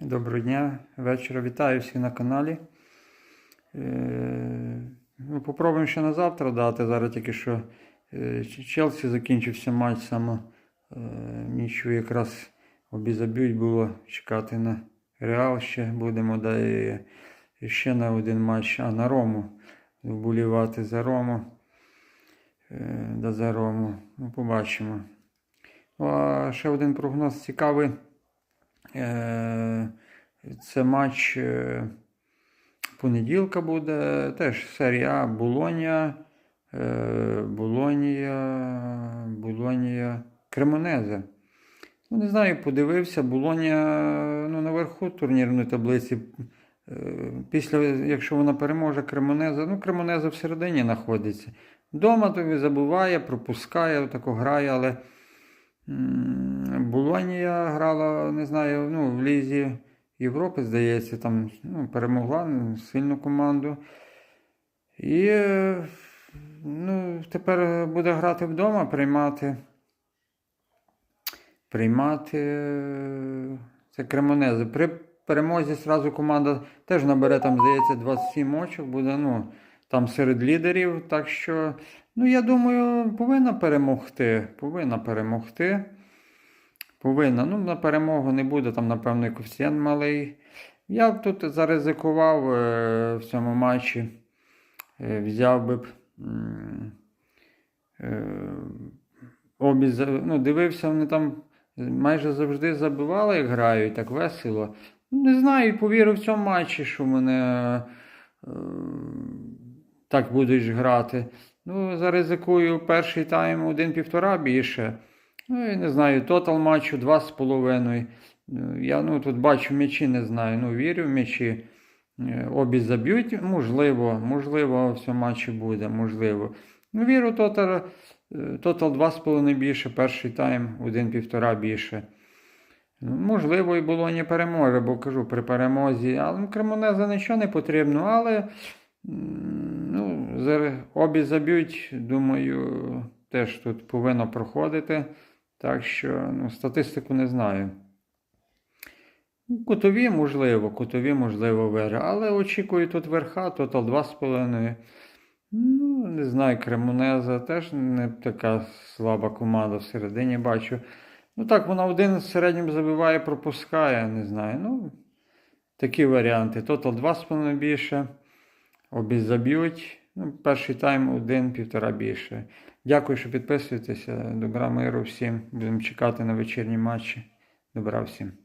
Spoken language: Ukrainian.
Доброго дня, вечора. Вітаю всіх на каналі. Е, ну, попробуємо ще на завтра дати. Зараз тільки що е, Челсі закінчився матч саме. Е, нічого якраз обізаб'ють було чекати на Реал ще будемо. Да, і ще на один матч, а на Рому. Вболівати за Рому. Е, да за Рому. Ну, побачимо. Ну, А ще один прогноз цікавий. Е, Це матч е, понеділка буде. Теж серія А Болонія. е, Болонія. Болонія. Кремонезе. Ну, не знаю, подивився. Болонія ну, наверху турнірної таблиці. Після, якщо вона переможе Кремонеза, ну Кремонеза всередині знаходиться. Дома тобі забуває, пропускає, тако грає, але. М, Болонія грала, не знаю, ну, в Лізі Європи, здається, там ну, перемогла ну, сильну команду. І е, ну, тепер буде грати вдома, приймати. Приймати е, це Кремонези. При перемозі зразу команда теж набере, там, здається, 27 очок, буде ну, там серед лідерів. Так що, ну, я думаю, повинна перемогти. Повинна перемогти. Повинна. Ну, на перемогу не буде, там, напевно, і коефіцієнт малий. Я б тут заризикував е, в цьому матчі. Е, взяв би б. Е, обі, ну, дивився, вони там майже завжди забивали, як грають, так весело. Не знаю, повірив в цьому матчі, що мене е, так будуть грати. Ну, заризикую перший тайм один-півтора більше. Ну, і не знаю, тотал матчу 2,5. Ну, Я ну, тут бачу м'ячі, не знаю. Ну, вірю в м'ячі. Е, Обі заб'ють, можливо, можливо, в цьому матчі буде, можливо. Ну, віру, тотал, е, тотал 2,5 більше, перший тайм 1,5 більше. Ну, Можливо, і Болоні переможе, бо кажу, при перемозі. Але ну, Кремонеза нічого не потрібно, але обі заб'ють, думаю, теж тут повинно проходити. Так що ну, статистику не знаю. Кутові, можливо, кутові, можливо, виграє. Але очікую тут верха, тотал 2,5. Ну, не знаю, Кремонеза теж не така слаба команда всередині бачу. Ну так, вона один в середньому забиває, пропускає, не знаю. Ну, такі варіанти. Тотал 2,5 більше. Обі заб'ють. Ну, перший тайм один-півтора більше. Дякую, що підписуєтеся. Добра миру всім. Будемо чекати на вечірні матчі. Добра всім.